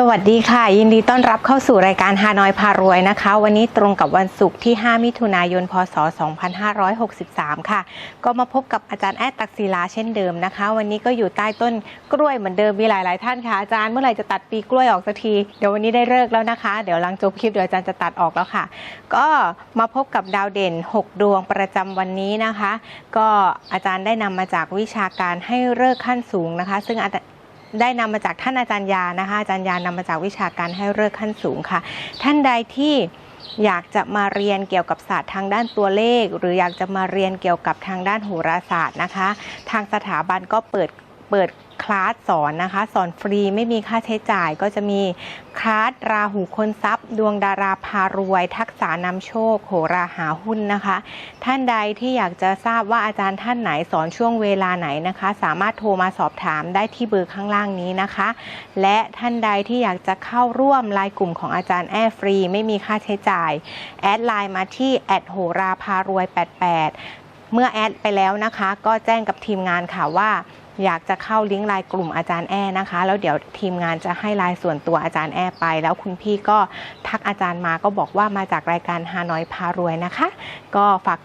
สวัสดีค่ะ ยินดีต้อนรับเข้าสู่รายการฮานอยพารวยนะคะ วันนี้ตรงกับวันศุกร์ที่ 5 มิถุนายน พศ 2563 ค่ะ ก็มาพบกับอาจารย์แอดตักศิลาเช่นเดิมนะคะ วันนี้ก็อยู่ใต้ต้นกล้วยเหมือนเดิมมีหลาย ๆ ท่านค่ะอาจารย์เมื่อไหร่จะตัดปีกล้วยออกสักทีเดี๋ยววันนี้ได้เลิกแล้วนะคะ เดี๋ยวหลังจบคลิปเดี๋ยวอาจารย์จะตัดออกแล้วค่ะ ก็มาพบกับดาวเด่น 6 ดวงประจำวันนี้นะคะ ก็อาจารย์ได้นำมาจากวิชาการให้เลิกขั้นสูงนะคะ ซึ่งอา ได้นำมาจากท่านอาจารย์ยานะคะอาจารย์ยานำมาจากวิชาการให้เลือกขั้นสูงค่ะ ท่านใดที่อยากจะมาเรียนเกี่ยวกับศาสตร์ทางด้านตัวเลข หรืออยากจะมาเรียนเกี่ยวกับทางด้านโหราศาสตร์นะคะ ทางสถาบันก็เปิด เปิดคลาสสอนนะคะ สอนฟรีไม่มีค่าใช้จ่ายก็จะมีคลาสราหูคนทรัพย์ ดวงดาราพารวย ทักษะนำโชค โหราหาหุ้นนะคะ ท่านใดที่อยากจะทราบว่าอาจารย์ท่านไหนสอนช่วงเวลาไหนนะคะ สามารถโทรมาสอบถามได้ที่เบอร์ข้างล่างนี้นะคะ และท่านใดที่อยากจะเข้าร่วมไลน์กลุ่มของอาจารย์แอร์ฟรี ไม่มีค่าใช้จ่ายแอดไลน์มาที่แอดโหราพารวย 88 เมื่อแอดไปแล้วนะคะ ก็แจ้งกับทีมงานค่ะว่า อยากจะเข้าลิงก์ไลน์กลุ่มอาจารย์แอนะคะ แล้วเดี๋ยวทีมงานจะให้ไลน์ส่วนตัวอาจารย์แอไป แล้วคุณพี่ก็ทักอาจารย์มาก็บอกว่ามาจากรายการฮานอยพารวยนะคะ ก็ฝาก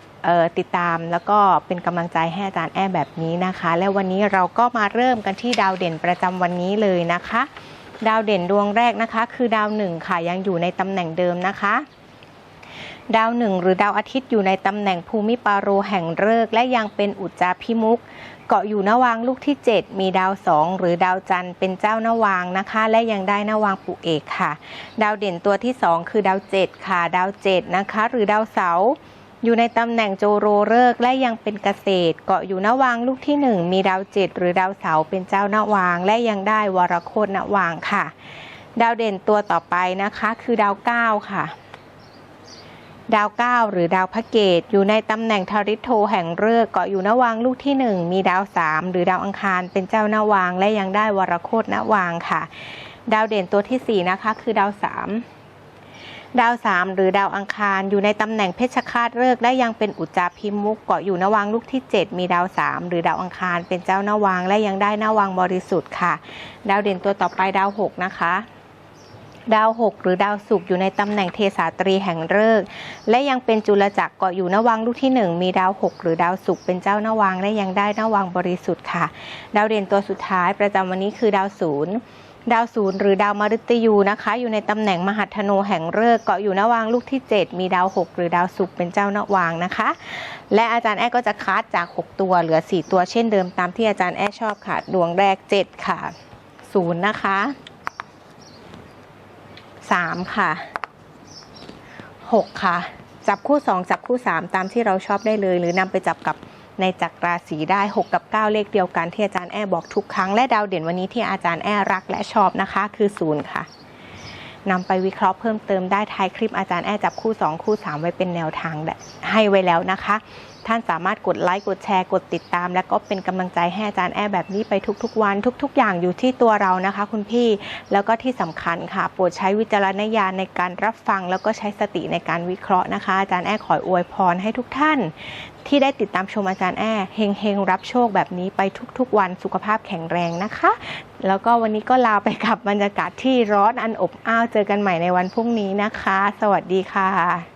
ติดตามแล้วก็เป็นกำลังใจให้อาจารย์แอแบบนี้นะคะ และวันนี้เราก็มาเริ่มกันที่ดาวเด่นประจำวันนี้เลยนะคะ ดาวเด่นดวงแรกนะคะ คือดาวหนึ่งค่ะยังอยู่ในตำแหน่งเดิมนะคะ ดาวหนึ่งหรือดาวอาทิตย์อยู่ในตำแหน่งภูมิปาโรแห่งฤกษ์และยังเป็นอุจจาพิมุกเกาะอยู่นวางลูกที่ 7 มีดาวสองหรือดาวจันทร์เป็นเจ้านวางนะคะ และยังได้นวางปุเอกค่ะ ดาวเด่นตัวที่ 2 คือดาว 7 ค่ะ ดาว 7 นะคะ หรือดาวเสาอยู่ในตำแหน่งโจโรเลิกและยังเป็นเกษตร เกาะอยู่นวางลูกที่ 1 มีดาว7หรือดาวเสาเป็นเจ้านวางและยังได้วรโคตนวางค่ะ ดาวเด่นตัวต่อไปนะคะ คือดาว 9 ค่ะ ดาว9หรือดาวพระเกตอยู่ในตำแหน่งทาริโทแห่งฤกษ์เกาะอยู่นวางลูกที่ 1 มีดาว3หรือดาวอังคารเป็นเจ้านวางและยังได้วรโคตนวางค่ะ ดาวเด่นตัวที่ 4 นะคะ คือดาว3ดาว3หรือดาวอังคารอยู่ในตำแหน่งเพชฌฆาตฤกษ์และยังเป็นอุจจาพิมุกเกาะอยู่นวางลูกที่ 7 มีดาว3หรือดาวอังคารเป็นเจ้านวางและยังได้นวางบริสุทธิ์ค่ะ ดาวเด่นตัวต่อไปดาว 6 นะคะ ดาว6หรือดาวศุกร์อยู่ในตำแหน่งเทสาตรีแห่งฤกษ์และยังเป็นจุลจักรเกาะอยู่นวังลูกที่ 1 มีดาว6หรือดาวศุกร์เป็นเจ้านวังและยังได้นวังบริสุทธิ์ค่ะ ดาวเด่นตัวสุดท้ายประจำวันนี้คือดาวศูนย์ดาวศูนย์หรือดาวมฤตยูนะคะ อยู่ในตำแหน่งมหัทโนแห่งฤกษ์เกาะอยู่นวังลูกที่ 7 มีดาว 6 หรือดาวศุกร์เป็นเจ้านวางนะคะ และอาจารย์แอ้ก็จะคัดจาก 6 ตัวเหลือ 4 ตัวเช่นเดิมตามที่อาจารย์แอ้ชอบค่ะ ดวงแรก 7 ค่ะศูนย์นะคะ สามค่ะหกค่ะ จับคู่สองจับคู่สามตามที่เราชอบได้เลย หรือนำไปจับกับในจักรราศีได้ 6 กับ 9 เลขเดียวกันที่อาจารย์แอ้บอกทุกครั้ง และดาวเด่นวันนี้ที่อาจารย์แอ้รักและชอบนะคะ คือศูนย์ค่ะ นำไปวิเคราะห์เพิ่มเติมได้ท้ายคลิปอาจารย์แอจับคู่ 2 คู่ 3 ไว้เป็นแนวทางให้ไว้แล้วนะคะ ท่านสามารถกดไลค์กดแชร์กดติดตาม และก็เป็นกำลังใจให้อาจารย์แอแบบนี้ไปทุกๆ วันทุก ๆ อย่างอยู่ที่ตัวเรานะคะ คุณพี่แล้วก็ที่สำคัญค่ะโปรดใช้วิจารณญาณในการรับฟัง แล้วก็ใช้สติในการวิเคราะห์นะคะ อาจารย์แอขออวยพรให้ทุกท่าน ที่ได้ติดตามชมอาจารย์แอเฮงเฮงรับโชคแบบนี้ไปทุกๆ วันสุขภาพแข็งแรงนะคะ แล้วก็วันนี้ก็ลาไปกับบรรยากาศที่ร้อนอันอบอ้าวเจอกันใหม่ในวันพรุ่งนี้นะคะ สวัสดีค่ะ